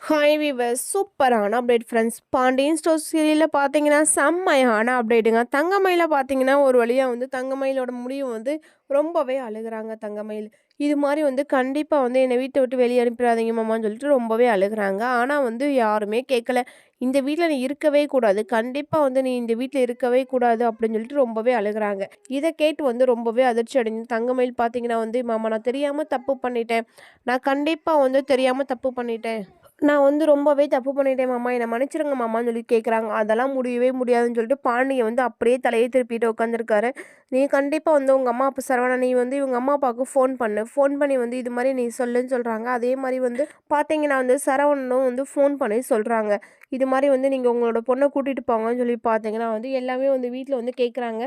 Hi viewers சூப்பரான update friends Pandian store சீரியலில் பார்த்தீங்கன்னா செம்மையான அப்டேட்டுங்க தங்கமயில பார்த்தீங்கன்னா ஒரு வழியாக வந்து தங்கமயிலோட முடிவு வந்து ரொம்பவே அழுகுறாங்க தங்கமயில். இது மாதிரி வந்து கண்டிப்பாக வந்து என்னை வீட்டை விட்டு வெளியே அனுப்பிடாதீங்க மாமான்னு சொல்லிட்டு ரொம்பவே அழுகுறாங்க. ஆனால் வந்து யாருமே கேட்கல. இந்த வீட்டில் நீ இருக்கவே கூடாது. கண்டிப்பாக வந்து நீ இந்த வீட்டில் இருக்கவே கூடாது அப்படின்னு சொல்லிட்டு ரொம்பவே அழுகுறாங்க. இதை கேட்டு வந்து ரொம்பவே அதிர்ச்சி அடைஞ்சு தங்கமயில் பார்த்தீங்கன்னா வந்து மாமா நான் தெரியாமல் தப்பு பண்ணிட்டேன். நான் கண்டிப்பாக வந்து தெரியாமல் தப்பு பண்ணிட்டேன். நான் வந்து ரொம்பவே தப்பு பண்ணிட்டேன் மாமா. என்னை மன்னிச்சிருங்க மாமான்னு சொல்லி கேட்குறாங்க அதெல்லாம் முடியவே முடியாதுன்னு சொல்லிட்டு பாண்டியை வந்து அப்படியே தலையை திருப்பிட்டு உட்காந்துருக்காரு நீ கண்டிப்பாக வந்து உங்கள் அம்மா அப்பா சரவணா நீ வந்து இவங்க அம்மா அப்பாவுக்கு ஃபோன் பண்ணு. ஃபோன் பண்ணி வந்து இது மாதிரி நீ சொல்லுன்னு சொல்கிறாங்க அதே மாதிரி வந்து பார்த்தீங்கன்னா வந்து சரவணனும் வந்து ஃபோன் பண்ணி சொல்கிறாங்க இது மாதிரி வந்து நீங்கள் உங்களோட பொண்ணை கூட்டிகிட்டு போங்கன்னு சொல்லி பார்த்தீங்கன்னா வந்து எல்லாமே வந்து வீட்டில் வந்து கேட்குறாங்க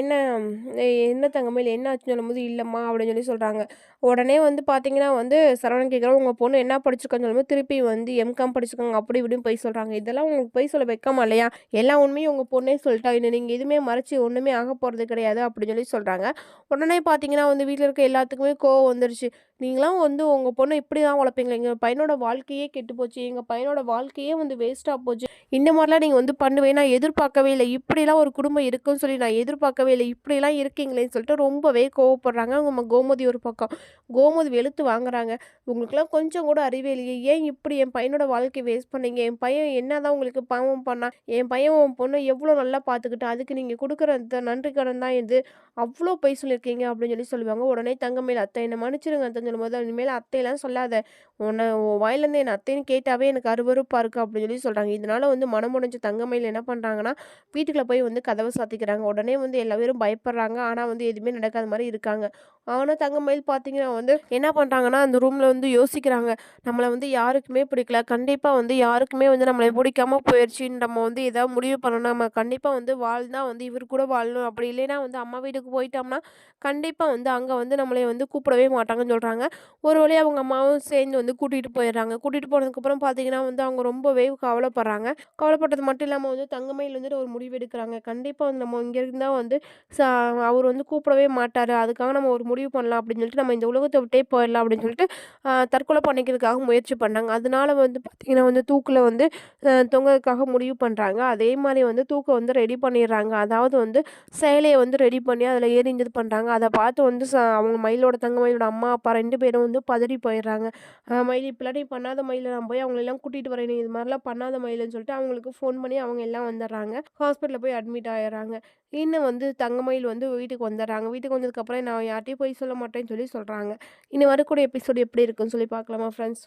என்ன என்ன தங்கமையில் என்ன ஆச்சுன்னு சொல்லும்போது இல்லைம்மா அப்படின்னு சொல்லி சொல்கிறாங்க உடனே வந்து பார்த்தீங்கன்னா வந்து சரவணன் கேட்குறோம் உங்கள் பொண்ணு என்ன படிச்சிருக்கான்னு சொல்லும்போது திருப்பி வந்து எம்காம் படிச்சிருக்காங்க. அப்படி இப்படின்னு போய் சொல்கிறாங்க இதெல்லாம் உங்களுக்கு போய் சொல்ல வைக்காம இல்லையா? எல்லா உண்மையும் உங்கள் பொண்ணே சொல்லிட்டா. இன்னும் நீங்கள் எதுவுமே மறைச்சி ஒன்றுமே ஆக போகிறது கிடையாது அப்படின்னு சொல்லி சொல்கிறாங்க உடனே பார்த்தீங்கன்னா வந்து வீட்டில் இருக்க எல்லாத்துக்குமே கோவம் வந்துருச்சு. நீங்களாம் வந்து உங்கள் பொண்ணை இப்படி தான் வளர்ப்பீங்களா எங்கள் பையனோட வாழ்க்கையே கெட்டு போச்சு. எங்கள் பையனோட வாழ்க்கையே வந்து வேஸ்ட்டாக போச்சு. இந்த மாதிரிலாம் நீங்கள் வந்து பண்ணுவேன் நான் எதிர்பார்க்கவே இல்லை. இப்படிலாம் ஒரு குடும்பம் இருக்குன்னு சொல்லி நான் எதிர்பார்க்கவே இல்லை. இப்படிலாம் இருக்கீங்களேன்னு சொல்லிட்டு ரொம்பவே கோவப்படுறாங்க. அவங்க கோமதி ஒரு பக்கம். கோமதி வெளுத்து வாங்குறாங்க. உங்களுக்குலாம் கொஞ்சம் கூட அறிவே இல்லையே. ஏன் இப்படி என் பையனோட வாழ்க்கை வேஸ்ட் பண்ணீங்க? என் பையன் என்ன தான் உங்களுக்கு பாவம் பண்ணா? என் பையன் உன் பொண்ணை எவ்வளோ நல்லா பார்த்துக்கிட்டு? அதுக்கு நீங்கள் கொடுக்குற நன்றி கடன் தான் இது. அவ்வளோ பொய் சொல்லியிருக்கீங்க அப்படின்னு சொல்லி சொல்லுவாங்க. உடனே தங்கமேல் அத்தை என்னை மன்னிச்சிருங்க அத்தைன்னு சொல்லும்போது இனிமேல் அத்தையெல்லாம் சொல்லாத. உன்னை வாயிலேருந்து என் அத்தைன்னு கேட்டாவே எனக்கு அருவறுப்பாக இருக்குது அப்படின்னு சொல்லி சொல்கிறாங்க இதனால் வந்து வந்து முடிஞ்ச தங்கமயில் என்ன பண்ணுறாங்கன்னா வீட்டுக்குள்ளே போய் வந்து கதவை சாத்திக்கிறாங்க. உடனே வந்து எல்லா பேரும் பயப்படுறாங்க. ஆனால் வந்து எதுவுமே நடக்காத மாதிரி இருக்காங்க. ஆனால் தங்கமயில் பார்த்தீங்கன்னா வந்து என்ன பண்ணுறாங்கன்னா அந்த ரூமில் வந்து யோசிக்கிறாங்க. நம்மளை வந்து யாருக்குமே பிடிக்கல. கண்டிப்பாக வந்து யாருக்குமே வந்து நம்மளை பிடிக்காம போயிடுச்சின்னு நம்ம வந்து ஏதாவது முடிவு பண்ணணும். நம்ம கண்டிப்பாக வந்து வாழ்ந்தால் வந்து இவர் கூட வாழணும். அப்படி இல்லைன்னா வந்து அம்மா வீட்டுக்கு போயிட்டோம்னா கண்டிப்பாக வந்து அங்கே வந்து நம்மளை வந்து கூப்பிடவே மாட்டாங்கன்னு சொல்கிறாங்க ஒரு வழி அவங்க அம்மாவும் சேர்ந்து வந்து கூட்டிகிட்டு போயிடுறாங்க. கூட்டிகிட்டு போனதுக்கப்புறம் பார்த்தீங்கன்னா வந்து அவங்க ரொம்பவே கவலைப்படுறாங்க. கவலைப்பட்டது மட்டும் இல்லாமல் வந்து தங்கமயில் வந்துட்டு ஒரு முடிவு எடுக்கிறாங்க. கண்டிப்பாக வந்து நம்ம இங்கே இருந்தால் வந்து அவர் வந்து கூப்பிடவே மாட்டார். அதுக்காக நம்ம ஒரு முடிவு பண்ணலாம் அப்படின்னு சொல்லிட்டு நம்ம இந்த உலகத்தை விட்டே போயிடலாம் அப்படின்னு சொல்லிட்டு தற்கொலை பண்ணிக்கிறதுக்காக முயற்சி பண்ணாங்க அதனால வந்து பார்த்திங்கன்னா வந்து தூக்கில் வந்து தொங்கிறதுக்காக முடிவு பண்ணுறாங்க அதே மாதிரி வந்து தூக்கம் வந்து ரெடி பண்ணிடுறாங்க. அதாவது வந்து சேலையை வந்து ரெடி பண்ணி அதில் ஏறி இது பண்ணுறாங்க அதை பார்த்து வந்து அவங்க மயிலோட தங்க மயிலோட அம்மா அப்பா ரெண்டு பேரும் வந்து பதறி போயிடுறாங்க. மயில் இப்படி பண்ணாத மயில நான் போய் அவங்களெல்லாம் கூட்டிகிட்டு வரேன். இது மாதிரிலாம் பண்ணாத மயிலுன்னு சொல்லிட்டு அவங்களுக்கு ஃபோன் பண்ணி அவங்க எல்லாம் வந்துடுறாங்க. ஹாஸ்பிட்டலில் போய் அட்மிட் ஆகிடுறாங்க இன்னும் வந்து தங்கமயில் வந்து வீட்டுக்கு வந்துடுறாங்க. வீட்டுக்கு வந்ததுக்கப்புறம் நான் யார்ட்டையும் போய் சொல்ல மாட்டேன்னு சொல்லி சொல்கிறாங்க இனி வரக்கூடிய எபிசோடு எப்படி இருக்குன்னு சொல்லி பார்க்கலாமா ஃப்ரெண்ட்ஸ்